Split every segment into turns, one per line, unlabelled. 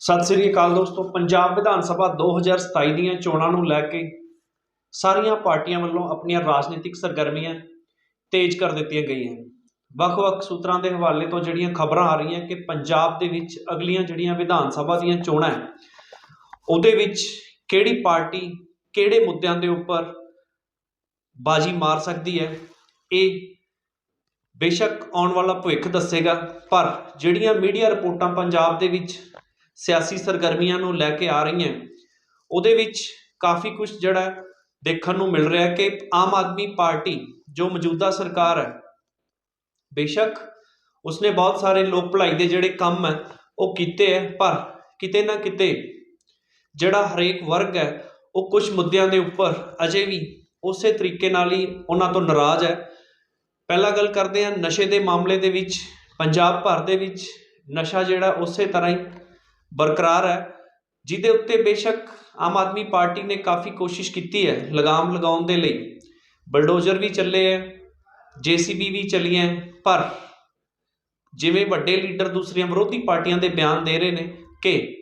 ਸਤਿ ਸ੍ਰੀ ਅਕਾਲ ਦੋਸਤੋ, ਪੰਜਾਬ ਵਿਧਾਨ ਸਭਾ 2027 ਦੀਆਂ ਚੋਣਾਂ ਨੂੰ ਲੈ ਕੇ ਸਾਰੀਆਂ ਪਾਰਟੀਆਂ ਵੱਲੋਂ ਆਪਣੀਆਂ ਰਾਜਨੀਤਿਕ ਸਰਗਰਮੀਆਂ ਤੇਜ਼ ਕਰ ਦਿੱਤੀਆਂ ਗਈਆਂ। ਵੱਖ-ਵੱਖ ਸੂਤਰਾਂ ਦੇ ਹਵਾਲੇ ਤੋਂ ਜਿਹੜੀਆਂ ਖਬਰਾਂ ਆ ਰਹੀਆਂ ਕਿ ਪੰਜਾਬ ਦੇ ਵਿੱਚ ਅਗਲੀਆਂ ਜਿਹੜੀਆਂ ਵਿਧਾਨ ਸਭਾ ਦੀਆਂ ਚੋਣਾਂ ਹੈ, ਉਹਦੇ ਵਿੱਚ ਕਿਹੜੀ ਪਾਰਟੀ ਕਿਹੜੇ ਮੁੱਦਿਆਂ ਦੇ ਉੱਪਰ ਬਾਜੀ ਮਾਰ ਸਕਦੀ ਹੈ, ਇਹ ਬੇਸ਼ੱਕ ਆਉਣ ਵਾਲਾ ਭਵਿੱਖ ਦੱਸੇਗਾ। ਪਰ ਜਿਹੜੀਆਂ ਮੀਡੀਆ ਰਿਪੋਰਟਾਂ ਪੰਜਾਬ ਦੇ ਵਿੱਚ ਸਿਆਸੀ ਸਰਗਰਮੀਆਂ ਨੂੰ ਲੈ ਕੇ ਆ ਰਹੀਆਂ। ਉਹਦੇ ਵਿੱਚ ਕਾਫੀ ਕੁਝ ਜਿਹੜਾ ਦੇਖਣ ਨੂੰ ਮਿਲ ਰਿਹਾ ਕਿ ਆਮ ਆਦਮੀ ਪਾਰਟੀ ਜੋ ਮੌਜੂਦਾ ਸਰਕਾਰ ਹੈ, ਬੇਸ਼ੱਕ ਉਸਨੇ ਬਹੁਤ ਸਾਰੇ ਲੋਕ ਭਲਾਈ ਦੇ ਜਿਹੜੇ ਕੰਮ ਹੈ, ਉਹ ਕੀਤੇ ਹੈ, ਪਰ ਕਿਤੇ ਨਾ ਕਿਤੇ ਜਿਹੜਾ ਹਰੇਕ ਵਰਗ ਹੈ, ਉਹ ਕੁਝ ਮੁੱਦਿਆਂ ਦੇ ਉੱਪਰ ਅਜੇ ਵੀ ਉਸੇ ਤਰੀਕੇ ਨਾਲ ਹੀ ਉਹਨਾਂ ਤੋਂ ਨਾਰਾਜ਼ ਹੈ। ਪਹਿਲਾਂ ਗੱਲ ਕਰਦੇ ਹਾਂ ਨਸ਼ੇ ਦੇ ਮਾਮਲੇ ਦੇ ਵਿੱਚ, ਪੰਜਾਬ ਭਰ ਦੇ ਵਿੱਚ ਨਸ਼ਾ ਜਿਹੜਾ ਉਸੇ ਤਰ੍ਹਾਂ ਹੀ ਬਰਕਰਾਰ ਹੈ। ਜਿਹਦੇ ਉੱਤੇ ਬੇਸ਼ੱਕ ਆਮ ਆਦਮੀ ਪਾਰਟੀ ਨੇ ਕਾਫੀ ਕੋਸ਼ਿਸ਼ ਕੀਤੀ ਹੈ ਲਗਾਮ ਲਗਾਉਣ ਦੇ ਲਈ। ਬਲਡੋਜ਼ਰ ਵੀ ਚੱਲੇ ਹੈ, ਜੀਸੀਬੀ ਵੀ ਚੱਲੀਆਂ ਪਰ ਜਿਵੇਂ ਵੱਡੇ ਲੀਡਰ ਦੂਸਰੀਆਂ ਵਿਰੋਧੀ ਪਾਰਟੀਆਂ ਦੇ ਬਿਆਨ ਦੇ ਰਹੇ ਨੇ ਕਿ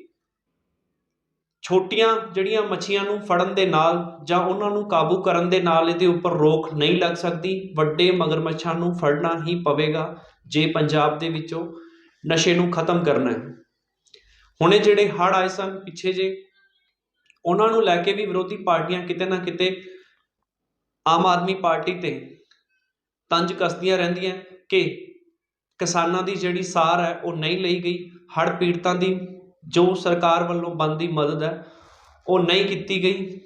ਛੋਟੀਆਂ ਜਿਹੜੀਆਂ ਮੱਛੀਆਂ ਨੂੰ ਫੜਨ ਦੇ ਨਾਲ ਜਾਂ ਉਹਨਾਂ ਨੂੰ ਕਾਬੂ ਕਰਨ ਦੇ ਨਾਲ ਇਹਦੇ ਉੱਪਰ ਰੋਕ ਨਹੀਂ ਲੱਗ ਸਕਦੀ, ਵੱਡੇ ਮਗਰਮੱਛਾਂ ਨੂੰ ਫੜਨਾ ਹੀ ਪਵੇਗਾ ਜੇ ਪੰਜਾਬ ਦੇ ਵਿੱਚੋਂ ਨਸ਼ੇ ਨੂੰ ਖਤਮ ਕਰਨਾ ਹੈ। ਹੁਣੇ ਜਿਹੜੇ ਹੜ੍ਹ ਆਏ ਸਨ, ਪਿੱਛੇ ਜੇ, ਉਹਨਾਂ ਨੂੰ ਲੈ ਕੇ ਵੀ ਵਿਰੋਧੀ ਪਾਰਟੀਆਂ ਕਿਤੇ ਨਾ ਕਿਤੇ ਆਮ ਆਦਮੀ ਪਾਰਟੀ ਤੇ ਤੰਜ ਕੱਸਦੀਆਂ ਰਹਿੰਦੀਆਂ ਕਿ ਕਿਸਾਨਾਂ ਦੀ ਜਿਹੜੀ ਸਾਰ ਹੈ, ਉਹ ਨਹੀਂ ਲਈ ਗਈ। ਹੜ੍ਹ ਪੀੜਤਾਂ ਦੀ ਜੋ ਸਰਕਾਰ ਵੱਲੋਂ ਬਣਦੀ ਮਦਦ ਹੈ, ਉਹ ਨਹੀਂ ਕੀਤੀ ਗਈ।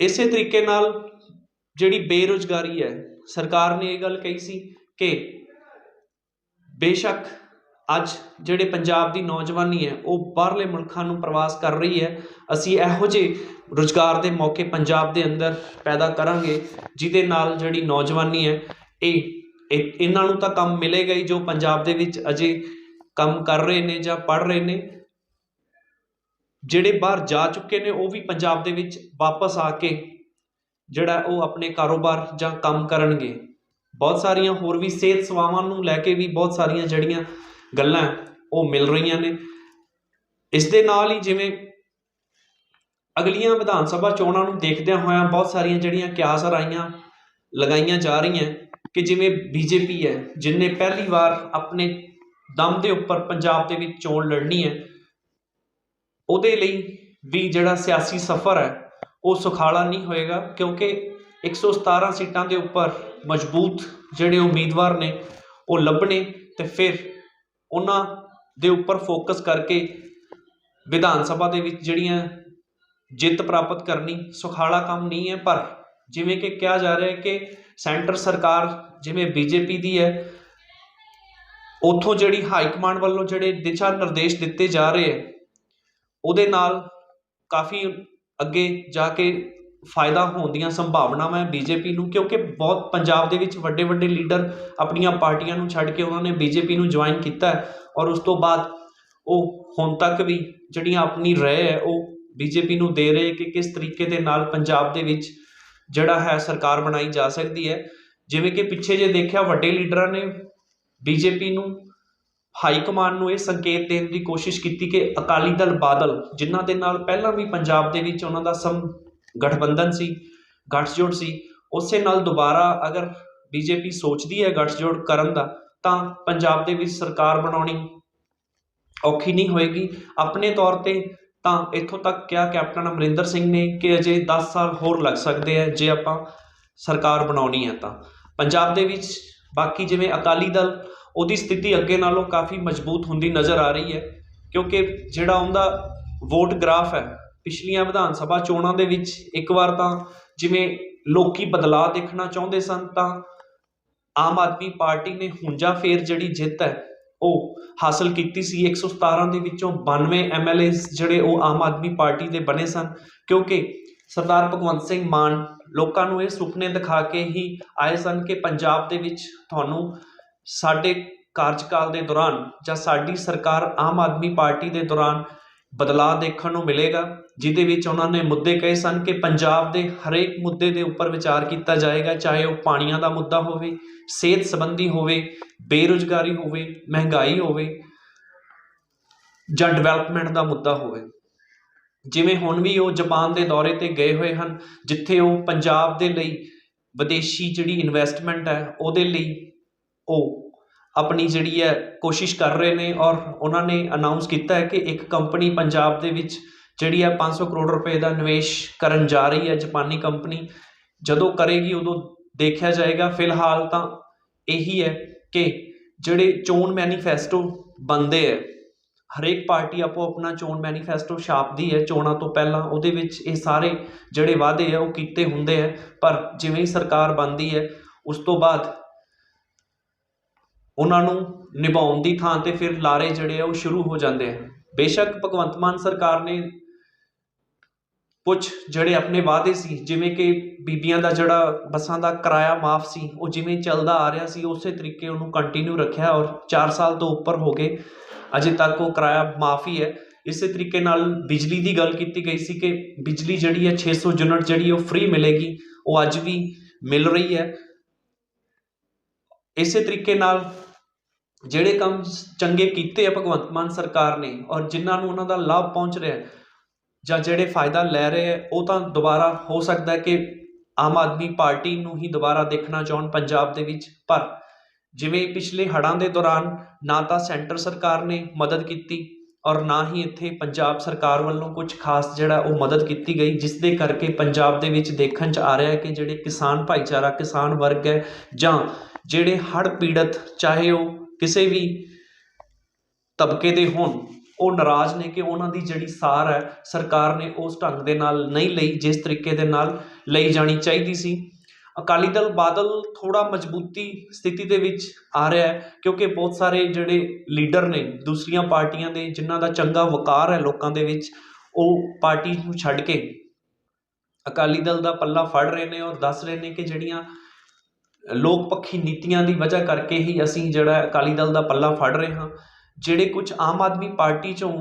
ਇਸੇ ਤਰੀਕੇ ਨਾਲ ਜਿਹੜੀ ਬੇਰੁਜ਼ਗਾਰੀ ਹੈ, ਸਰਕਾਰ ਨੇ ਇਹ ਗੱਲ ਕਹੀ ਸੀ ਕਿ ਬੇਸ਼ੱਕ ਅੱਜ ਜਿਹੜੇ ਪੰਜਾਬ ਦੀ ਨੌਜਵਾਨੀ ਹੈ, ਉਹ ਬਾਹਰਲੇ ਮੁਲਕਾਂ ਨੂੰ ਪ੍ਰਵਾਸ ਕਰ ਰਹੀ ਹੈ। ਅਸੀਂ ਇਹੋ ਜਿਹੇ ਰੁਜ਼ਗਾਰ ਦੇ ਮੌਕੇ ਪੰਜਾਬ ਦੇ ਅੰਦਰ ਪੈਦਾ ਕਰਾਂਗੇ, ਜਿਹਦੇ ਨਾਲ ਜਿਹੜੀ ਨੌਜਵਾਨੀ ਹੈ, ਇਹ ਇਹਨਾਂ ਨੂੰ ਤਾਂ ਕੰਮ ਮਿਲੇਗਾ ਹੀ ਜੋ ਪੰਜਾਬ ਦੇ ਵਿੱਚ ਅਜੇ ਕੰਮ ਕਰ ਰਹੇ ਨੇ ਜਾਂ ਪੜ ਰਹੇ ਨੇ। ਜਿਹੜੇ ਬਾਹਰ ਜਾ ਚੁੱਕੇ ਨੇ, ਉਹ ਵੀ ਪੰਜਾਬ ਦੇ ਵਿੱਚ ਵਾਪਸ ਆ ਕੇ ਜਿਹੜਾ ਉਹ ਆਪਣੇ ਕਾਰੋਬਾਰ ਜਾਂ ਕੰਮ ਕਰਨਗੇ। ਬਹੁਤ ਸਾਰੀਆਂ ਹੋਰ ਵੀ ਸਿਹਤ ਸੇਵਾਵਾਂ ਨੂੰ ਲੈ ਕੇ ਵੀ ਬਹੁਤ ਸਾਰੀਆਂ ਜਿਹੜੀਆਂ ਗੱਲਾਂ ਉਹ ਮਿਲ ਰਹੀਆਂ ਨੇ। ਇਸ ਦੇ ਨਾਲ ਹੀ ਜਿਵੇਂ ਅਗਲੀਆਂ ਵਿਧਾਨ ਸਭਾ ਚੋਣਾਂ ਨੂੰ ਦੇਖਦਿਆਂ ਹੋਇਆਂ ਬਹੁਤ ਸਾਰੀਆਂ ਜਿਹੜੀਆਂ ਕਿਆਸ ਰਾਈਆਂ ਲਗਾਈਆਂ ਜਾ ਰਹੀਆਂ ਕਿ ਜਿਵੇਂ ਬੀਜੇਪੀ ਹੈ ਜਿਨਨੇ ਪਹਿਲੀ ਵਾਰ ਆਪਣੇ ਦਮ ਦੇ ਉੱਪਰ ਪੰਜਾਬ ਦੇ ਵਿੱਚ ਚੋਣ ਲੜਨੀ ਹੈ, ਉਹਦੇ ਲਈ ਵੀ ਜਿਹੜਾ ਸਿਆਸੀ ਸਫ਼ਰ ਹੈ, ਉਹ ਸੁਖਾਲਾ ਨਹੀਂ ਹੋਏਗਾ ਕਿਉਂਕਿ 117 ਸੀਟਾਂ ਦੇ ਉੱਪਰ ਮਜ਼ਬੂਤ ਜਿਹੜੇ ਉਮੀਦਵਾਰ ਨੇ, ਉਹ ਲੱਭਣੇ ਤੇ ਫਿਰ ਉਹਨਾਂ ਦੇ ਉੱਪਰ ਫੋਕਸ ਕਰਕੇ ਵਿਧਾਨ ਸਭਾ ਦੇ ਵਿੱਚ ਜਿਹੜੀਆਂ ਜਿੱਤ ਪ੍ਰਾਪਤ ਕਰਨੀ ਸੁਖਾਲਾ ਕੰਮ ਨਹੀਂ ਹੈ, ਪਰ ਜਿਵੇਂ ਕਿ ਕਿਹਾ ਜਾ ਰਿਹਾ ਹੈ ਕਿ ਸੈਂਟਰ ਸਰਕਾਰ ਜਿਵੇਂ ਬੀਜੇਪੀ ਦੀ ਹੈ, ਉੱਥੋਂ ਜਿਹੜੀ ਹਾਈ ਕਮਾਂਡ ਵੱਲੋਂ ਜਿਹੜੇ ਦਿਸ਼ਾ ਨਿਰਦੇਸ਼ ਦਿੱਤੇ ਜਾ ਰਹੇ ਹੈ, ਉਹਦੇ ਨਾਲ ਕਾਫੀ ਅੱਗੇ ਜਾ ਕੇ ਫਾਇਦਾ ਹੋਣ ਦੀਆਂ ਸੰਭਾਵਨਾਵਾਂ ਹੈ ਬੀਜੇਪੀ ਨੂੰ, ਕਿਉਂਕਿ ਬਹੁਤ ਪੰਜਾਬ ਦੇ ਵਿੱਚ ਵੱਡੇ ਵੱਡੇ ਲੀਡਰ ਆਪਣੀਆਂ ਪਾਰਟੀਆਂ ਨੂੰ ਛੱਡ ਕੇ ਉਹਨਾਂ ਨੇ ਬੀਜੇਪੀ ਨੂੰ ਜੁਆਇਨ ਕੀਤਾ ਔਰ ਉਸ ਤੋਂ ਬਾਅਦ ਉਹ ਹੁਣ ਤੱਕ ਵੀ ਜਿਹੜੀਆਂ ਆਪਣੀ ਰਹਿ ਹੈ, ਉਹ ਬੀਜੇਪੀ ਨੂੰ ਦੇ ਰਹੇ ਕਿ ਕਿਸ ਤਰੀਕੇ ਦੇ ਨਾਲ ਪੰਜਾਬ ਦੇ ਵਿੱਚ ਜਿਹੜਾ ਹੈ ਸਰਕਾਰ ਬਣਾਈ ਜਾ ਸਕਦੀ ਹੈ। ਜਿਵੇਂ ਕਿ ਪਿੱਛੇ ਜੇ ਦੇਖਿਆ, ਵੱਡੇ ਲੀਡਰਾਂ ਨੇ ਬੀਜੇਪੀ ਨੂੰ ਹਾਈ ਕਮਾਂਡ ਨੂੰ ਇਹ ਸੰਕੇਤ ਦੇਣ ਦੀ ਕੋਸ਼ਿਸ਼ ਕੀਤੀ ਕਿ ਅਕਾਲੀ ਦਲ ਬਾਦਲ, ਜਿਨ੍ਹਾਂ ਦੇ ਨਾਲ ਪਹਿਲਾਂ ਵੀ ਪੰਜਾਬ ਦੇ ਵਿੱਚ ਉਹਨਾਂ ਦਾ ਸਮ ਗਠਬੰਧਨ ਸੀ, ਗੱਠਜੋੜ ਸੀ, ਉਸੇ ਨਾਲ ਦੁਬਾਰਾ ਅਗਰ ਬੀਜੇਪੀ ਸੋਚਦੀ ਹੈ ਗੱਠਜੋੜ ਕਰਨ ਦਾ, ਤਾਂ ਪੰਜਾਬ ਦੇ ਵਿੱਚ ਸਰਕਾਰ ਬਣਾਉਣੀ ਔਖੀ ਨਹੀਂ ਹੋਏਗੀ। ਆਪਣੇ ਤੌਰ ਤੇ ਤਾਂ ਇੱਥੋਂ ਤੱਕ ਕਿਹਾ ਕੈਪਟਨ ਅਮਰਿੰਦਰ ਸਿੰਘ ਨੇ ਕਿ ਅਜੇ 10 ਸਾਲ ਹੋਰ ਲੱਗ ਸਕਦੇ ਆ ਜੇ ਆਪਾਂ ਸਰਕਾਰ ਬਣਾਉਣੀ ਹੈ ਤਾਂ। ਪੰਜਾਬ ਦੇ ਵਿੱਚ ਬਾਕੀ ਜਿਵੇਂ ਅਕਾਲੀ ਦਲ, ਉਹਦੀ ਸਥਿਤੀ ਅੱਗੇ ਨਾਲੋਂ ਕਾਫੀ ਮਜ਼ਬੂਤ ਹੁੰਦੀ ਨਜ਼ਰ ਆ ਰਹੀ ਹੈ, ਕਿਉਂਕਿ ਜਿਹੜਾ ਉਹਦਾ ਵੋਟ ਗ੍ਰਾਫ ਹੈ ਪਿਛਲੀਆਂ ਵਿਧਾਨ ਸਭਾ ਚੋਣਾਂ ਦੇ ਵਿੱਚ ਇੱਕ ਵਾਰ ਤਾਂ ਜਿਵੇਂ ਲੋਕੀ ਬਦਲਾਅ ਦੇਖਣਾ ਚਾਹੁੰਦੇ ਸਨ ਤਾਂ ਆਮ ਆਦਮੀ ਪਾਰਟੀ ਨੇ ਹੁੰਜਾ ਫੇਰ ਜਿਹੜੀ ਜਿੱਤ ਹੈ, ਉਹ ਹਾਸਲ ਕੀਤੀ ਸੀ। 117 ਦੇ ਵਿੱਚੋਂ 92 ਐਮਐਲਏਸ ਜਿਹੜੇ ਉਹ ਆਮ ਆਦਮੀ ਪਾਰਟੀ ਦੇ ਬਣੇ ਸਨ ਕਿਉਂਕਿ ਸਰਦਾਰ ਭਗਵੰਤ ਸਿੰਘ ਮਾਨ ਲੋਕਾਂ ਨੂੰ ਇਹ ਸੁਪਨੇ ਦਿਖਾ ਕੇ ਹੀ ਆਏ ਸਨ ਕਿ ਪੰਜਾਬ ਦੇ ਵਿੱਚ ਤੁਹਾਨੂੰ ਸਾਡੇ ਕਾਰਜਕਾਲ ਦੇ ਦੌਰਾਨ ਜਾਂ ਸਾਡੀ ਸਰਕਾਰ ਆਮ ਆਦਮੀ ਪਾਰਟੀ ਦੇ ਦੌਰਾਨ ਬਦਲਾਅ ਦੇਖਣ ਨੂੰ ਮਿਲੇਗਾ, ਜਿਹਦੇ ਵਿੱਚ ਉਹਨਾਂ ਨੇ ਮੁੱਦੇ ਕਹੇ ਸਨ ਕਿ ਪੰਜਾਬ ਦੇ ਹਰੇਕ ਮੁੱਦੇ ਦੇ ਉੱਪਰ ਵਿਚਾਰ ਕੀਤਾ ਜਾਏਗਾ, ਚਾਹੇ ਉਹ ਪਾਣੀਆਂ ਦਾ ਮੁੱਦਾ ਹੋਵੇ, ਸਿਹਤ ਸੰਬੰਧੀ ਹੋਵੇ, ਬੇਰੁਜ਼ਗਾਰੀ ਹੋਵੇ, ਮਹਿੰਗਾਈ ਹੋਵੇ ਜਾਂ ਡਿਵੈਲਪਮੈਂਟ ਦਾ ਮੁੱਦਾ ਹੋਵੇ। ਜਿਵੇਂ ਹੁਣ ਵੀ ਉਹ ਜਾਪਾਨ ਦੇ ਦੌਰੇ ਤੇ ਗਏ ਹੋਏ ਹਨ, ਜਿੱਥੇ ਉਹ ਪੰਜਾਬ ਦੇ ਲਈ ਵਿਦੇਸ਼ੀ ਜਿਹੜੀ ਇਨਵੈਸਟਮੈਂਟ ਹੈ, ਉਹਦੇ ਲਈ ਉਹ ਆਪਣੀ ਜਿਹੜੀ ਹੈ ਕੋਸ਼ਿਸ਼ ਕਰ ਰਹੇ ਨੇ ਔਰ ਉਹਨਾਂ ਨੇ ਅਨਾਊਂਸ ਕੀਤਾ ਹੈ ਕਿ ਇੱਕ ਕੰਪਨੀ ਪੰਜਾਬ ਦੇ ਵਿੱਚ ਜਿਹੜੀ ਹੈ 500 ਕਰੋੜ ਰੁਪਏ ਦਾ ਨਿਵੇਸ਼ ਕਰਨ ਜਾ ਰਹੀ ਹੈ, ਜਾਪਾਨੀ ਕੰਪਨੀ ਜਦੋਂ ਕਰੇਗੀ ਉਦੋਂ ਦੇਖਿਆ ਜਾਏਗਾ। ਫਿਲਹਾਲ ਤਾਂ ਇਹੀ ਹੈ ਕਿ ਜਿਹੜੇ ਚੋਣ ਮੈਨੀਫੈਸਟੋ ਬਣਦੇ ਹੈ, ਹਰੇਕ ਪਾਰਟੀ ਆਪੋ ਆਪਣਾ ਚੋਣ ਮੈਨੀਫੈਸਟੋ ਛਾਪਦੀ ਹੈ। ਚੋਣਾਂ ਤੋਂ ਪਹਿਲਾਂ ਉਹਦੇ ਵਿੱਚ ਇਹ ਸਾਰੇ ਜਿਹੜੇ ਵਾਅਦੇ ਆ ਉਹ ਕੀਤੇ ਹੁੰਦੇ ਹੈ, ਪਰ ਜਿਵੇਂ ਹੀ ਸਰਕਾਰ ਬਣਦੀ ਹੈ, ਉਸ ਤੋਂ ਬਾਅਦ ਉਹਨਾਂ ਨੂੰ ਨਿਭਾਉਣ ਦੀ ਥਾਂ ਤੇ ਫਿਰ ਲਾਰੇ ਜਿਹੜੇ ਆ ਉਹ ਸ਼ੁਰੂ ਹੋ ਜਾਂਦੇ ਆ। ਬੇਸ਼ੱਕ ਭਗਵੰਤ ਮਾਨ ਸਰਕਾਰ ਨੇ ਕੁਝ ਜਿਹੜੇ ਆਪਣੇ ਵਾਅਦੇ ਸੀ, ਜਿਵੇਂ ਕਿ ਬੀਬੀਆਂ ਦਾ ਜਿਹੜਾ ਬੱਸਾਂ ਦਾ ਕਿਰਾਇਆ ਮਾਫ ਸੀ, ਉਹ ਜਿਵੇਂ ਚੱਲਦਾ ਆ ਰਿਹਾ ਸੀ, ਉਸੇ ਤਰੀਕੇ ਉਹਨੂੰ ਕੰਟੀਨਿਊ ਰੱਖਿਆ ਔਰ 4 ਸਾਲ ਤੋਂ ਉੱਪਰ ਹੋ ਗਏ। ਅਜੇ ਤੱਕ ਉਹ ਕਿਰਾਇਆ ਮਾਫ ਹੀ ਹੈ। ਇਸੇ ਤਰੀਕੇ ਨਾਲ ਬਿਜਲੀ ਦੀ ਗੱਲ ਕੀਤੀ ਗਈ ਸੀ ਕਿ ਬਿਜਲੀ ਜਿਹੜੀ ਹੈ 600 ਯੂਨਿਟ ਜਿਹੜੀ ਉਹ ਫ੍ਰੀ ਮਿਲੇਗੀ। ਉਹ ਅੱਜ ਵੀ ਮਿਲ ਰਹੀ ਹੈ। ਇਸੇ ਤਰੀਕੇ ਨਾਲ ਜਿਹੜੇ ਕੰਮ ਚੰਗੇ ਕੀਤੇ ਆ ਭਗਵੰਤ ਮਾਨ ਸਰਕਾਰ ਨੇ ਔਰ ਜਿਨ੍ਹਾਂ ਨੂੰ ਉਹਨਾਂ ਦਾ ਲਾਭ ਪਹੁੰਚ ਰਿਹਾ ਜਾਂ ਜਿਹੜੇ ਫਾਇਦਾ ਲੈ ਰਹੇ ਹੈ, ਉਹ ਤਾਂ ਦੁਬਾਰਾ ਹੋ ਸਕਦਾ ਕਿ ਆਮ ਆਦਮੀ ਪਾਰਟੀ ਨੂੰ ਹੀ ਦੁਬਾਰਾ ਦੇਖਣਾ ਚਾਹਣ ਪੰਜਾਬ ਦੇ ਵਿੱਚ। ਪਰ ਜਿਵੇਂ ਪਿਛਲੇ ਹੜ੍ਹਾਂ ਦੇ ਦੌਰਾਨ ਨਾ ਤਾਂ ਸੈਂਟਰ ਸਰਕਾਰ ਨੇ ਮਦਦ ਕੀਤੀ ਔਰ ਨਾ ਹੀ ਇੱਥੇ ਪੰਜਾਬ ਸਰਕਾਰ ਵੱਲੋਂ ਕੁਝ ਖਾਸ ਜਿਹੜਾ ਉਹ ਮਦਦ ਕੀਤੀ ਗਈ, ਜਿਸ ਦੇ ਕਰਕੇ ਪੰਜਾਬ ਦੇ ਵਿੱਚ ਦੇਖਣ 'ਚ ਆ ਰਿਹਾ ਹੈ ਕਿ ਜਿਹੜੇ ਕਿਸਾਨ ਭਾਈਚਾਰਾ, ਕਿਸਾਨ ਵਰਗ ਹੈ ਜਾਂ ਜਿਹੜੇ ਹੜ੍ਹ ਪੀੜਤ, ਚਾਹੇ ਉਹ ਕਿਸੇ ਵੀ ਤਬਕੇ ਦੇ ਹੋਣ, ਉਹ ਨਾਰਾਜ਼ ਨੇ ਕਿ ਉਹਨਾਂ ਦੀ ਜਿਹੜੀ ਸਾਰ ਹੈ, ਸਰਕਾਰ ਨੇ ਉਸ ਢੰਗ ਦੇ ਨਾਲ ਨਹੀਂ ਲਈ, ਜਿਸ ਤਰੀਕੇ ਦੇ ਨਾਲ ਲਈ ਜਾਣੀ ਚਾਹੀਦੀ ਸੀ। ਅਕਾਲੀ ਦਲ ਬਾਦਲ ਥੋੜਾ ਮਜ਼ਬੂਤੀ ਸਥਿਤੀ ਦੇ ਵਿੱਚ ਆ ਰਿਹਾ ਹੈ, ਕਿਉਂਕਿ ਬਹੁਤ ਸਾਰੇ ਜਿਹੜੇ ਲੀਡਰ ਨੇ, ਦੂਸਰੀਆਂ ਪਾਰਟੀਆਂ ਦੇ ਜਿਨ੍ਹਾਂ ਦਾ ਚੰਗਾ ਵਕਾਰ ਹੈ ਲੋਕਾਂ ਦੇ ਵਿੱਚ, ਉਹ ਪਾਰਟੀ ਨੂੰ ਛੱਡ ਕੇ ਅਕਾਲੀ ਦਲ ਦਾ ਪੱਲਾ ਫੜ ਰਹੇ ਨੇ ਔਰ ਦੱਸ ਰਹੇ ਨੇ ਕਿ ਜਿਹੜੀਆਂ ਲੋਕ ਪੱਖੀ ਨੀਤੀਆਂ ਦੀ ਵਜ੍ਹਾ ਕਰਕੇ ਹੀ ਅਸੀਂ ਜਿਹੜਾ ਅਕਾਲੀ ਦਲ ਦਾ ਪੱਲਾ ਫੜ ਰਹੇ ਹਾਂ। ਜਿਹੜੇ ਕੁਝ ਆਮ ਆਦਮੀ ਪਾਰਟੀ ਚੋਂ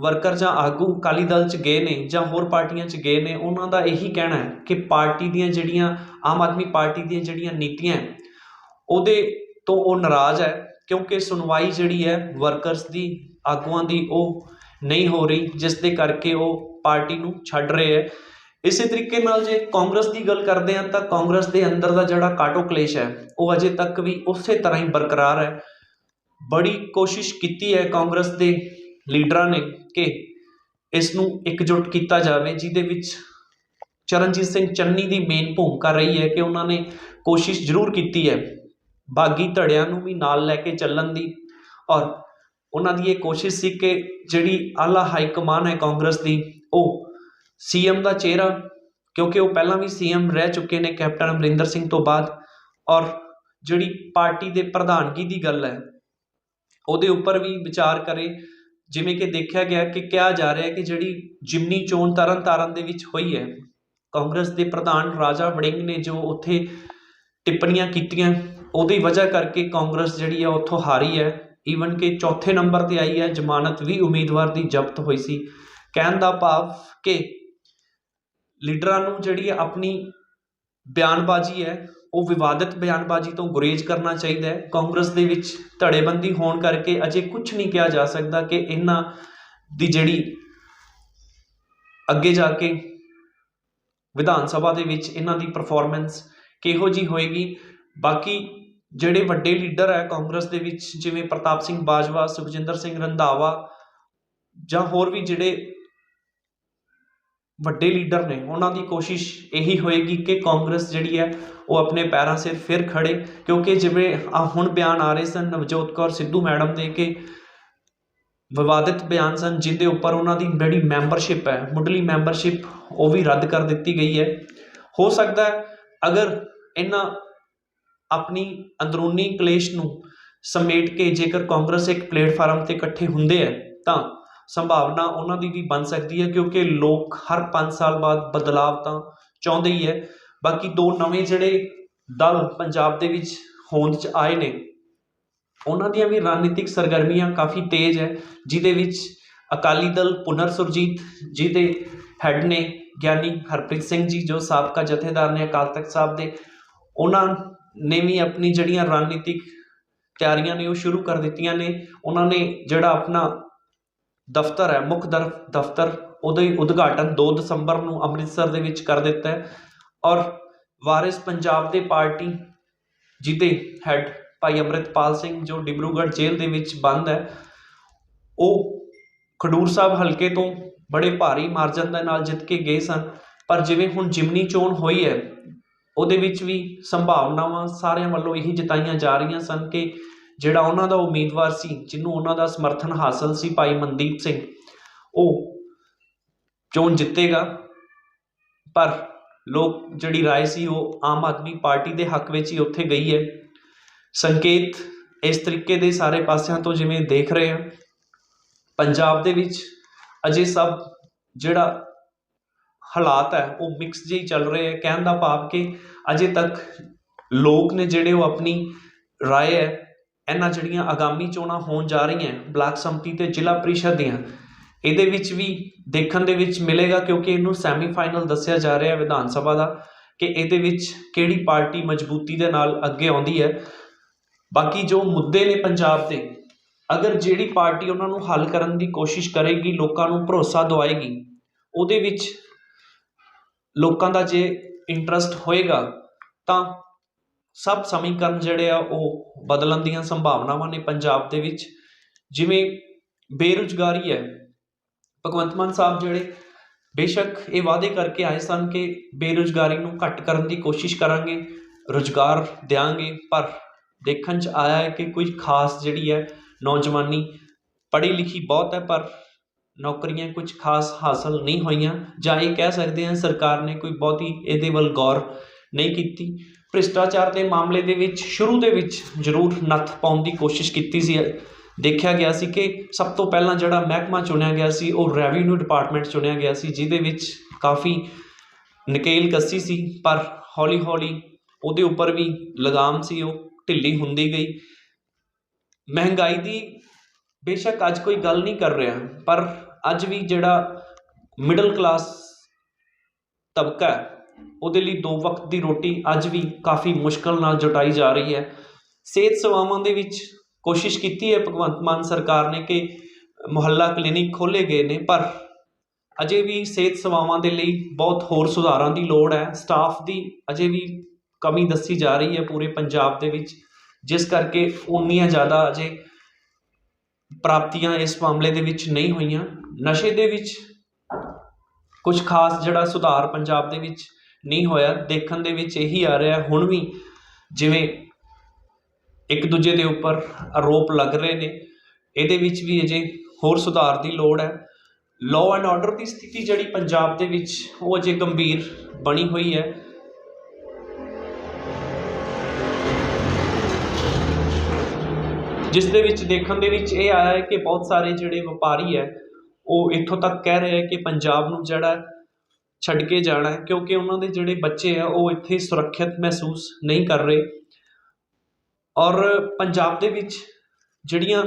ਵਰਕਰ ਜਾਂ ਆਗੂ ਅਕਾਲੀ ਦਲ ਚ ਗਏ ਨੇ ਜਾਂ ਹੋਰ ਪਾਰਟੀਆਂ ਚ ਗਏ ਨੇ, ਉਹਨਾਂ ਦਾ ਇਹੀ ਕਹਿਣਾ ਹੈ ਕਿ ਪਾਰਟੀ ਦੀਆਂ ਜਿਹੜੀਆਂ ਆਮ ਆਦਮੀ ਪਾਰਟੀ ਦੀਆਂ ਜਿਹੜੀਆਂ ਨੀਤੀਆਂ ਉਹਦੇ ਤੋਂ ਉਹ ਨਾਰਾਜ਼ ਹੈ ਕਿਉਂਕਿ ਸੁਣਵਾਈ ਜਿਹੜੀ ਹੈ ਵਰਕਰਸ ਦੀ, ਆਗੂਆਂ ਦੀ ਉਹ ਨਹੀਂ ਹੋ ਰਹੀ, ਜਿਸ ਦੇ ਕਰਕੇ ਉਹ ਪਾਰਟੀ ਨੂੰ ਛੱਡ ਰਹੇ ਹੈ। ਇਸੇ ਤਰੀਕੇ ਨਾਲ ਜੇ ਕਾਂਗਰਸ ਦੀ ਗੱਲ ਕਰਦੇ ਹਾਂ ਤਾਂ ਕਾਂਗਰਸ ਦੇ ਅੰਦਰ ਦਾ ਜਿਹੜਾ ਕਾਟੋ ਕਲੇਸ਼ ਹੈ, ਉਹ ਅਜੇ ਤੱਕ ਵੀ ਉਸੇ ਤਰ੍ਹਾਂ ਹੀ ਬਰਕਰਾਰ ਹੈ। ਬੜੀ ਕੋਸ਼ਿਸ਼ ਕੀਤੀ ਹੈ ਕਾਂਗਰਸ ਦੇ ਲੀਡਰਾਂ ਨੇ ਕਿ ਇਸ ਨੂੰ ਇਕਜੁੱਟ ਕੀਤਾ ਜਾਵੇ, ਜਿਹਦੇ ਵਿੱਚ ਚਰਨਜੀਤ ਸਿੰਘ ਚੰਨੀ ਦੀ ਮੇਨ ਭੂਮਿਕਾ ਰਹੀ ਹੈ ਕਿ ਉਹਨਾਂ ਨੇ ਕੋਸ਼ਿਸ਼ ਜ਼ਰੂਰ ਕੀਤੀ ਹੈ ਬਾਗੀ ਧੜਿਆਂ ਨੂੰ ਵੀ ਨਾਲ ਲੈ ਕੇ ਚੱਲਣ ਦੀ ਔਰ ਉਹਨਾਂ ਦੀ ਇਹ ਕੋਸ਼ਿਸ਼ ਸੀ ਕਿ ਜਿਹੜੀ ਆਲਾ ਹਾਈ ਕਮਾਨ ਹੈ ਕਾਂਗਰਸ ਦੀ, ਉਹ ਸੀਐਮ ਦਾ ਚਿਹਰਾ, ਕਿਉਂਕਿ ਉਹ ਪਹਿਲਾਂ ਵੀ ਸੀਐਮ ਰਹਿ ਚੁੱਕੇ ਨੇ ਕੈਪਟਨ ਅਮਰਿੰਦਰ ਸਿੰਘ ਤੋਂ ਬਾਅਦ, ਔਰ ਜਿਹੜੀ ਪਾਰਟੀ ਦੇ ਪ੍ਰਧਾਨਗੀ ਦੀ ਗੱਲ ਹੈ, ਉਹਦੇ ਉੱਪਰ ਵੀ ਵਿਚਾਰ ਕਰੇ, ਜਿਵੇਂ ਕਿ ਦੇਖਿਆ ਗਿਆ ਕਿ ਕਿਹਾ ਜਾ ਰਿਹਾ ਹੈ ਕਿ ਜਿਹੜੀ ਜਿਮਨੀ ਚੋਣ ਤਰਨਤਾਰਨ ਦੇ ਵਿੱਚ ਹੋਈ ਹੈ, ਕਾਂਗਰਸ ਦੇ ਪ੍ਰਧਾਨ ਰਾਜਾ ਵੜਿੰਗ ਨੇ ਜੋ ਉੱਥੇ ਟਿੱਪਣੀਆਂ ਕੀਤੀਆਂ, ਉਹਦੀ ਵਜ੍ਹਾ ਕਰਕੇ ਕਾਂਗਰਸ ਜਿਹੜੀ ਹੈ ਉੱਥੋਂ ਹਾਰੀ ਹੈ ਈਵਨ ਕਿ ਚੌਥੇ ਨੰਬਰ ਤੇ ਆਈ ਹੈ, ਜ਼ਮਾਨਤ ਵੀ ਉਮੀਦਵਾਰ ਦੀ ਜ਼ਬਤ ਹੋਈ ਸੀ, ਕਹਿਣ ਦਾ ਭਾਵ ਕਿ ਲੀਡਰਾਂ ਨੂੰ ਜਿਹੜੀ ਆਪਣੀ ਬਿਆਨਬਾਜ਼ੀ ਹੈ, ਉਹ ਵਿਵਾਦਿਤ ਬਿਆਨਬਾਜ਼ੀ ਤੋਂ ਗੁਰੇਜ਼ ਕਰਨਾ ਚਾਹੀਦਾ ਹੈ। ਕਾਂਗਰਸ ਦੇ ਵਿੱਚ ਧੜੇਬੰਦੀ ਹੋਣ ਕਰਕੇ ਅਜੇ ਕੁਝ ਨਹੀਂ ਕਿਹਾ ਜਾ ਸਕਦਾ ਕਿ ਇਹਨਾਂ ਦੀ ਜਿਹੜੀ ਅੱਗੇ ਜਾ ਕੇ ਵਿਧਾਨ ਸਭਾ ਦੇ ਵਿੱਚ ਇਹਨਾਂ ਦੀ ਪਰਫਾਰਮੈਂਸ ਕਿਹੋ ਜੀ ਹੋਏਗੀ। ਬਾਕੀ ਜਿਹੜੇ ਵੱਡੇ ਲੀਡਰ ਹੈ ਕਾਂਗਰਸ ਦੇ ਵਿੱਚ, ਜਿਵੇਂ ਪ੍ਰਤਾਪ ਸਿੰਘ ਬਾਜਵਾ, ਸੁਖਜਿੰਦਰ ਸਿੰਘ ਰੰਧਾਵਾ ਜਾਂ ਹੋਰ ਵੀ ਜਿਹੜੇ ਵੱਡੇ ਲੀਡਰ ਨੇ, ਉਹਨਾਂ ਦੀ ਕੋਸ਼ਿਸ਼ ਇਹੀ ਹੋਏਗੀ ਕਿ ਕਾਂਗਰਸ ਜਿਹੜੀ ਹੈ, ਉਹ ਆਪਣੇ ਪੈਰਾਂ ਸਿਰ ਫਿਰ ਖੜੇ ਕਿਉਂਕਿ ਜਿਵੇਂ ਆਹ ਹੁਣ ਬਿਆਨ ਆ ਰਹੇ ਸਨ ਨਵਜੋਤ ਕੌਰ ਸਿੱਧੂ ਮੈਡਮ ਦੇ ਕਿ ਵਿਵਾਦਿਤ ਬਿਆਨ ਸਨ ਜਿੰਦੇ ਉੱਪਰ ਉਹਨਾਂ ਦੀ ਜਿਹੜੀ ਮੈਂਬਰਸ਼ਿਪ ਹੈ, ਮੁੱਢਲੀ ਮੈਂਬਰਸ਼ਿਪ, ਉਹ ਵੀ ਰੱਦ ਕਰ ਦਿੱਤੀ ਗਈ ਹੈ। ਹੋ ਸਕਦਾ ਹੈ ਅਗਰ ਇਹਨਾਂ ਆਪਣੀ ਅੰਦਰੂਨੀ ਕਲੇਸ਼ ਨੂੰ ਸਮੇਟ ਕੇ ਜੇਕਰ ਕਾਂਗਰਸ ਇੱਕ ਪਲੇਟਫਾਰਮ ਤੇ ਇਕੱਠੇ ਹੁੰਦੇ ਹੈ, ਤਾਂ ਸੰਭਾਵਨਾ ਉਹਨਾਂ ਦੀ ਵੀ ਬਣ ਸਕਦੀ ਹੈ, ਕਿਉਂਕਿ ਲੋਕ ਹਰ 5 ਸਾਲ ਬਾਅਦ ਬਦਲਾਵ ਤਾਂ ਚਾਹੁੰਦੇ ਹੀ ਹੈ। ਬਾਕੀ ਦੋ ਨਵੇਂ ਜਿਹੜੇ ਦਲ ਪੰਜਾਬ ਦੇ ਵਿੱਚ ਹੋਂਦ 'ਚ ਆਏ ਨੇ, ਉਹਨਾਂ ਦੀਆਂ ਵੀ ਰਣਨੀਤਿਕ ਸਰਗਰਮੀਆਂ ਕਾਫੀ ਤੇਜ਼ ਹੈ, ਜਿਹਦੇ ਵਿੱਚ ਅਕਾਲੀ ਦਲ ਪੁਨਰ ਸੁਰਜੀਤ ਜੀ ਦੇ ਹੈੱਡ ਨੇ ਗਿਆਨੀ ਹਰਪ੍ਰੀਤ ਸਿੰਘ ਜੀ, ਜੋ ਸਾਬਕਾ ਜਥੇਦਾਰ ਨੇ ਅਕਾਲ ਤਖਤ ਸਾਹਿਬ ਦੇ, ਉਹਨਾਂ ਨੇ ਵੀ ਆਪਣੀ ਜਿਹੜੀਆਂ ਰਣਨੀਤਿਕ ਤਿਆਰੀਆਂ ਨੇ ਉਹ ਸ਼ੁਰੂ ਕਰ ਦਿੱਤੀਆਂ ਨੇ। ਉਹਨਾਂ ਨੇ ਜਿਹੜਾ ਆਪਣਾ ਦਫ਼ਤਰ ਹੈ, ਮੁੱਖ ਦਰ, ਦਫ਼ਤਰ ਉਹਦਾ ਹੀ ਉਦਘਾਟਨ 2 ਦਸੰਬਰ ਨੂੰ ਅੰਮ੍ਰਿਤਸਰ ਦੇ ਵਿੱਚ ਕਰ ਦਿੱਤਾ ਹੈ ਔਰ ਵਾਰਿਸ ਪੰਜਾਬ ਦੇ ਪਾਰਟੀ ਜਿਹਦੇ ਹੈੱਡ ਭਾਈ ਅੰਮ੍ਰਿਤਪਾਲ ਸਿੰਘ ਜੋ ਡਿਬਰੂਗੜ੍ਹ ਜੇਲ੍ਹ ਦੇ ਵਿੱਚ ਬੰਦ ਹੈ, ਉਹ ਖਡੂਰ ਸਾਹਿਬ ਹਲਕੇ ਤੋਂ ਬੜੇ ਭਾਰੀ ਮਾਰਜਨ ਦੇ ਨਾਲ ਜਿੱਤ ਕੇ ਗਏ ਸਨ, ਪਰ ਜਿਵੇਂ ਹੁਣ ਜਿਮਨੀ ਚੋਣ ਹੋਈ ਹੈ, ਉਹਦੇ ਵਿੱਚ ਵੀ ਸੰਭਾਵਨਾਵਾਂ ਸਾਰਿਆਂ ਵੱਲੋਂ ਇਹੀ ਜਤਾਈਆਂ ਜਾ ਰਹੀਆਂ ਸਨ ਕਿ ਜਿਹੜਾ ਉਹਨਾਂ ਦਾ ਉਮੀਦਵਾਰ ਸੀ ਜਿਹਨੂੰ ਉਹਨਾਂ ਦਾ ਸਮਰਥਨ ਹਾਸਲ ਸੀ ਭਾਈ ਮਨਦੀਪ ਸਿੰਘ ਉਹ ਚੋਣ ਜਿੱਤੇਗਾ ਪਰ ਲੋਕ ਜਿਹੜੀ رائے ਸੀ ਉਹ ਆਮ ਆਦਮੀ ਪਾਰਟੀ ਦੇ ਹੱਕ ਵਿੱਚ ਹੀ ਉੱਥੇ ਗਈ ਹੈ ਸੰਕੇਤ ਇਸ ਤਰੀਕੇ ਦੇ ਸਾਰੇ ਪਾਸਿਆਂ ਤੋਂ ਜਿਵੇਂ ਦੇਖ ਰਹੇ ਹਾਂ ਪੰਜਾਬ ਦੇ ਵਿੱਚ ਅਜੇ ਸਭ ਜਿਹੜਾ ਹਾਲਾਤ ਹੈ ਉਹ ਮਿਕਸ ਜਿਹੀ ਚੱਲ ਰਹੇ ਹੈ ਕਹਿਣ ਦਾ ਭਾਵ ਕਿ ਅਜੇ ਤੱਕ ਲੋਕ ਨੇ ਜਿਹੜੇ ਉਹ ਆਪਣੀ رائے ਹੈ ਇਹਨਾਂ ਜਿਹੜੀਆਂ ਆਗਾਮੀ ਚੋਣਾਂ ਹੋਣ ਜਾ ਰਹੀਆਂ ਬਲਾਕ ਸੰਮਤੀ ਤੇ ਜ਼ਿਲ੍ਹਾ ਪ੍ਰੀਸ਼ਦ ਦੀਆਂ, ਇਹਦੇ ਵਿੱਚ ਵੀ ਦੇਖਣ ਦੇ ਵਿੱਚ ਮਿਲੇਗਾ ਕਿਉਂਕਿ ਇਹਨੂੰ ਸੈਮੀਫਾਈਨਲ ਦੱਸਿਆ ਜਾ ਰਿਹਾ ਵਿਧਾਨ ਸਭਾ ਦਾ ਕਿ ਇਹਦੇ ਵਿੱਚ ਕਿਹੜੀ ਪਾਰਟੀ ਮਜ਼ਬੂਤੀ ਦੇ ਨਾਲ ਅੱਗੇ ਆਉਂਦੀ ਹੈ। ਬਾਕੀ ਜੋ ਮੁੱਦੇ ਨੇ ਪੰਜਾਬ ਦੇ, ਅਗਰ ਜਿਹੜੀ ਪਾਰਟੀ ਉਹਨਾਂ ਨੂੰ ਹੱਲ ਕਰਨ ਦੀ ਕੋਸ਼ਿਸ਼ ਕਰੇਗੀ, ਲੋਕਾਂ ਨੂੰ ਭਰੋਸਾ ਦਿਵਾਏਗੀ, ਉਹਦੇ ਵਿੱਚ ਲੋਕਾਂ ਦਾ ਜੇ ਇੰਟਰਸਟ ਹੋਏਗਾ, ਤਾਂ ਸਭ ਸਮੀਕਰਨ ਜਿਹੜੇ ਆ ਉਹ ਬਦਲਣ ਦੀਆਂ ਸੰਭਾਵਨਾਵਾਂ ਨੇ ਪੰਜਾਬ ਦੇ ਵਿੱਚ। ਜਿਵੇਂ ਬੇਰੁਜ਼ਗਾਰੀ ਹੈ। ਭਗਵੰਤ ਮਾਨ ਸਾਹਿਬ ਜਿਹੜੇ ਬੇਸ਼ੱਕ ਇਹ ਵਾਅਦੇ ਕਰਕੇ ਆਏ ਸਨ ਕਿ ਬੇਰੁਜ਼ਗਾਰੀ ਨੂੰ ਘੱਟ ਕਰਨ ਦੀ ਕੋਸ਼ਿਸ਼ ਕਰਾਂਗੇ, ਰੁਜ਼ਗਾਰ ਦਿਆਂਗੇ, ਪਰ ਦੇਖਣ 'ਚ ਆਇਆ ਹੈ ਕਿ ਕੋਈ ਖਾਸ ਜਿਹੜੀ ਹੈ ਨੌਜਵਾਨੀ ਪੜ੍ਹੀ ਲਿਖੀ ਬਹੁਤ ਹੈ, ਪਰ ਨੌਕਰੀਆਂ ਕੁਝ ਖਾਸ ਹਾਸਲ ਨਹੀਂ ਹੋਈਆਂ ਜਾਂ ਇਹ ਕਹਿ ਸਕਦੇ ਹਾਂ ਸਰਕਾਰ ਨੇ ਕੋਈ ਬਹੁਤੀ ਇਹਦੇ ਵੱਲ ਗੌਰ ਨਹੀਂ ਕੀਤੀ। ਭ੍ਰਿਸ਼ਟਾਚਾਰ ਦੇ ਮਾਮਲੇ ਦੇ ਵਿੱਚ, ਸ਼ੁਰੂ ਦੇ ਵਿੱਚ ਜ਼ਰੂਰ ਨੱਥ ਪਾਉਣ ਦੀ ਕੋਸ਼ਿਸ਼ ਕੀਤੀ ਸੀ। ਦੇਖਿਆ ਗਿਆ ਸੀ ਕਿ ਸਭ ਤੋਂ ਪਹਿਲਾਂ ਜਿਹੜਾ ਮਹਿਕਮਾ ਚੁਣਿਆ ਗਿਆ ਸੀ, ਉਹ ਰੈਵਨਿਊ ਡਿਪਾਰਟਮੈਂਟ ਚੁਣਿਆ ਗਿਆ ਸੀ, ਜਿਹਦੇ ਵਿੱਚ ਕਾਫੀ ਨਕੇਲ ਕੱਸੀ ਸੀ, ਪਰ ਹੌਲੀ ਹੌਲੀ ਉਹਦੇ ਉੱਪਰ ਵੀ ਲਗਾਮ ਸੀ, ਉਹ ਢਿੱਲੀ ਹੁੰਦੀ ਗਈ। ਮਹਿੰਗਾਈ ਦੀ ਬੇਸ਼ੱਕ ਅੱਜ ਕੋਈ ਗੱਲ ਨਹੀਂ ਕਰ ਰਿਹਾ, ਪਰ ਅੱਜ ਵੀ ਜਿਹੜਾ ਮਿਡਲ ਕਲਾਸ ਤਬਕਾ ਉਹਦੇ ਲਈ ਦੋ ਵਕਤ ਦੀ ਰੋਟੀ ਅੱਜ ਵੀ ਕਾਫੀ ਮੁਸ਼ਕਲ ਨਾਲ ਜੁਟਾਈ ਜਾ ਰਹੀ ਹੈ। ਸਿਹਤ ਸੇਵਾਵਾਂ ਦੇ ਵਿੱਚ ਕੋਸ਼ਿਸ਼ ਕੀਤੀ ਹੈ ਭਗਵੰਤ ਮਾਨ ਸਰਕਾਰ ਨੇ ਕਿ ਮੁਹੱਲਾ ਕਲੀਨਿਕ ਖੋਲ੍ਹੇ ਗਏ ਨੇ, ਪਰ ਅਜੇ ਵੀ ਸਿਹਤ ਸੇਵਾਵਾਂ ਦੇ ਲਈ ਬਹੁਤ ਹੋਰ ਸੁਧਾਰਾਂ ਦੀ ਲੋੜ ਹੈ। ਸਟਾਫ ਦੀ ਅਜੇ ਵੀ ਕਮੀ ਦੱਸੀ ਜਾ ਰਹੀ ਹੈ ਪੂਰੇ ਪੰਜਾਬ ਦੇ ਵਿੱਚ, ਜਿਸ ਕਰਕੇ ਉਨੀਆਂ ਜ਼ਿਆਦਾ ਅਜੇ ਪ੍ਰਾਪਤੀਆਂ ਇਸ ਮਾਮਲੇ ਦੇ ਵਿੱਚ ਨਹੀਂ ਹੋਈਆਂ। ਨਸ਼ੇ ਦੇ ਵਿੱਚ ਕੁਝ ਖਾਸ ਜਿਹੜਾ ਸੁਧਾਰ ਪੰਜਾਬ ਦੇ ਵਿੱਚ ਨਹੀਂ ਹੋਇਆ। ਦੇਖਣ ਦੇ ਵਿੱਚ ਇਹੀ ਆ ਰਿਹਾ। ਹੁਣ ਵੀ ਜਿਵੇਂ ਇੱਕ ਦੂਜੇ ਦੇ ਉੱਪਰ ਆਰੋਪ ਲੱਗ ਰਹੇ ਨੇ। ਇਹਦੇ ਵਿੱਚ ਵੀ ਅਜੇ ਹੋਰ ਸੁਧਾਰ ਦੀ ਲੋੜ ਹੈ। ਲਾਅ ਐਂਡ ਆਰਡਰ ਦੀ ਸਥਿਤੀ ਜਿਹੜੀ ਪੰਜਾਬ ਦੇ ਵਿੱਚ, ਉਹ ਅਜੇ ਗੰਭੀਰ ਬਣੀ ਹੋਈ ਹੈ। ਜਿਸ ਦੇ ਵਿੱਚ ਦੇਖਣ ਦੇ ਵਿੱਚ ਇਹ ਆਇਆ ਹੈ ਕਿ ਬਹੁਤ ਸਾਰੇ ਜਿਹੜੇ ਵਪਾਰੀ ਹੈ, ਉਹ ਇੱਥੋਂ ਤੱਕ ਕਹਿ ਰਹੇ ਹੈ ਕਿ ਪੰਜਾਬ ਨੂੰ ਜਿਹੜਾ ਛੱਡ ਕੇ ਜਾਣਾ ਹੈ, ਕਿਉਂਕਿ ਉਹਨਾਂ ਦੇ ਜਿਹੜੇ ਬੱਚੇ ਆ, ਉਹ ਇੱਥੇ ਸੁਰੱਖਿਅਤ ਮਹਿਸੂਸ ਨਹੀਂ ਕਰ ਰਹੇ। ਔਰ ਪੰਜਾਬ ਦੇ ਵਿੱਚ ਜਿਹੜੀਆਂ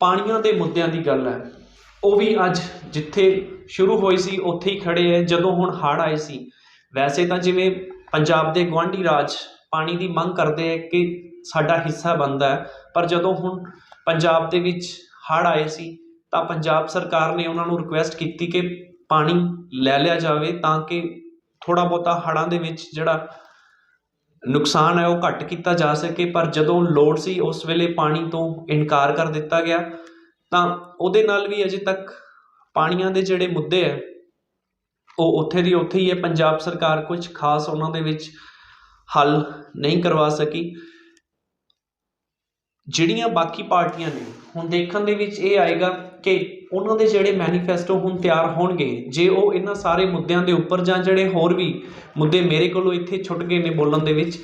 ਪਾਣੀਆਂ ਦੇ ਮੁੱਦਿਆਂ ਦੀ ਗੱਲ ਹੈ, ਉਹ ਵੀ ਅੱਜ ਜਿੱਥੇ ਸ਼ੁਰੂ ਹੋਈ ਸੀ, ਉੱਥੇ ਹੀ ਖੜੇ ਹੈ। ਜਦੋਂ ਹੁਣ ਹੜ੍ਹ ਆਏ ਸੀ, ਵੈਸੇ ਤਾਂ ਜਿਵੇਂ ਪੰਜਾਬ ਦੇ ਗੁਆਂਢੀ ਰਾਜ ਪਾਣੀ ਦੀ ਮੰਗ ਕਰਦੇ ਹੈ ਕਿ ਸਾਡਾ ਹਿੱਸਾ ਬਣਦਾ ਹੈ, ਪਰ ਜਦੋਂ ਹੁਣ ਪੰਜਾਬ ਦੇ ਵਿੱਚ ਹੜ੍ਹ ਆਏ ਸੀ, ਤਾਂ ਪੰਜਾਬ ਸਰਕਾਰ ਨੇ ਉਹਨਾਂ ਨੂੰ ਰਿਕੁਐਸਟ ਕੀਤੀ ਕਿ ਪਾਣੀ ਲੈ ਲਿਆ ਜਾਵੇ ਤਾਂ ਕਿ ਥੋੜ੍ਹਾ ਬਹੁਤਾ ਹੜ੍ਹਾਂ ਦੇ ਵਿੱਚ ਜਿਹੜਾ ਨੁਕਸਾਨ ਹੈ ਉਹ ਘੱਟ ਕੀਤਾ ਜਾ ਸਕੇ, ਪਰ ਜਦੋਂ ਲੋੜ ਸੀ ਉਸ ਵੇਲੇ ਪਾਣੀ ਤੋਂ ਇਨਕਾਰ ਕਰ ਦਿੱਤਾ ਗਿਆ, ਤਾਂ ਉਹਦੇ ਨਾਲ ਵੀ ਅਜੇ ਤੱਕ ਪਾਣੀਆਂ ਦੇ ਜਿਹੜੇ ਮੁੱਦੇ ਹੈ, ਉਹ ਉੱਥੇ ਦੀ ਉੱਥੇ ਹੀ ਹੈ। ਪੰਜਾਬ ਸਰਕਾਰ ਕੁਝ ਖਾਸ ਉਹਨਾਂ ਦੇ ਵਿੱਚ ਹੱਲ ਨਹੀਂ ਕਰਵਾ ਸਕੀ। ਜਿਹੜੀਆਂ ਬਾਕੀ ਪਾਰਟੀਆਂ ਨੇ, ਹੁਣ ਦੇਖਣ ਦੇ ਵਿੱਚ ਇਹ ਆਏਗਾ ਕਿ ਉਹਨਾਂ ਦੇ ਜਿਹੜੇ ਮੈਨੀਫੈਸਟੋ ਹੁਣ ਤਿਆਰ ਹੋਣਗੇ, ਜੇ ਉਹ ਇਹਨਾਂ ਸਾਰੇ ਮੁੱਦਿਆਂ ਦੇ ਉੱਪਰ ਜਾਂ ਜਿਹੜੇ ਹੋਰ ਵੀ ਮੁੱਦੇ ਮੇਰੇ ਕੋਲੋਂ ਇੱਥੇ ਛੁੱਟ ਗਏ ਨੇ ਬੋਲਣ ਦੇ ਵਿੱਚ,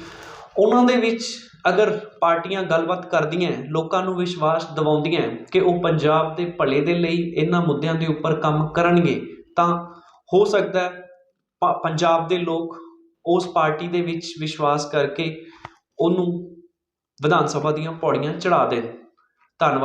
ਉਹਨਾਂ ਦੇ ਵਿੱਚ ਅਗਰ ਪਾਰਟੀਆਂ ਗੱਲਬਾਤ ਕਰਦੀਆਂ ਲੋਕਾਂ ਨੂੰ ਵਿਸ਼ਵਾਸ ਦਿਵਾਉਂਦੀਆਂ ਕਿ ਉਹ ਪੰਜਾਬ ਦੇ ਭਲੇ ਦੇ ਲਈ ਇਹਨਾਂ ਮੁੱਦਿਆਂ ਦੇ ਉੱਪਰ ਕੰਮ ਕਰਨਗੇ, ਤਾਂ ਹੋ ਸਕਦਾ ਪੰਜਾਬ ਦੇ ਲੋਕ ਉਸ ਪਾਰਟੀ ਦੇ ਵਿੱਚ ਵਿਸ਼ਵਾਸ ਕਰਕੇ ਉਹਨੂੰ ਵਿਧਾਨ ਸਭਾ ਦੀਆਂ ਪੌੜੀਆਂ ਚੜਾ ਦੇਣ। ਧੰਨਵਾਦ।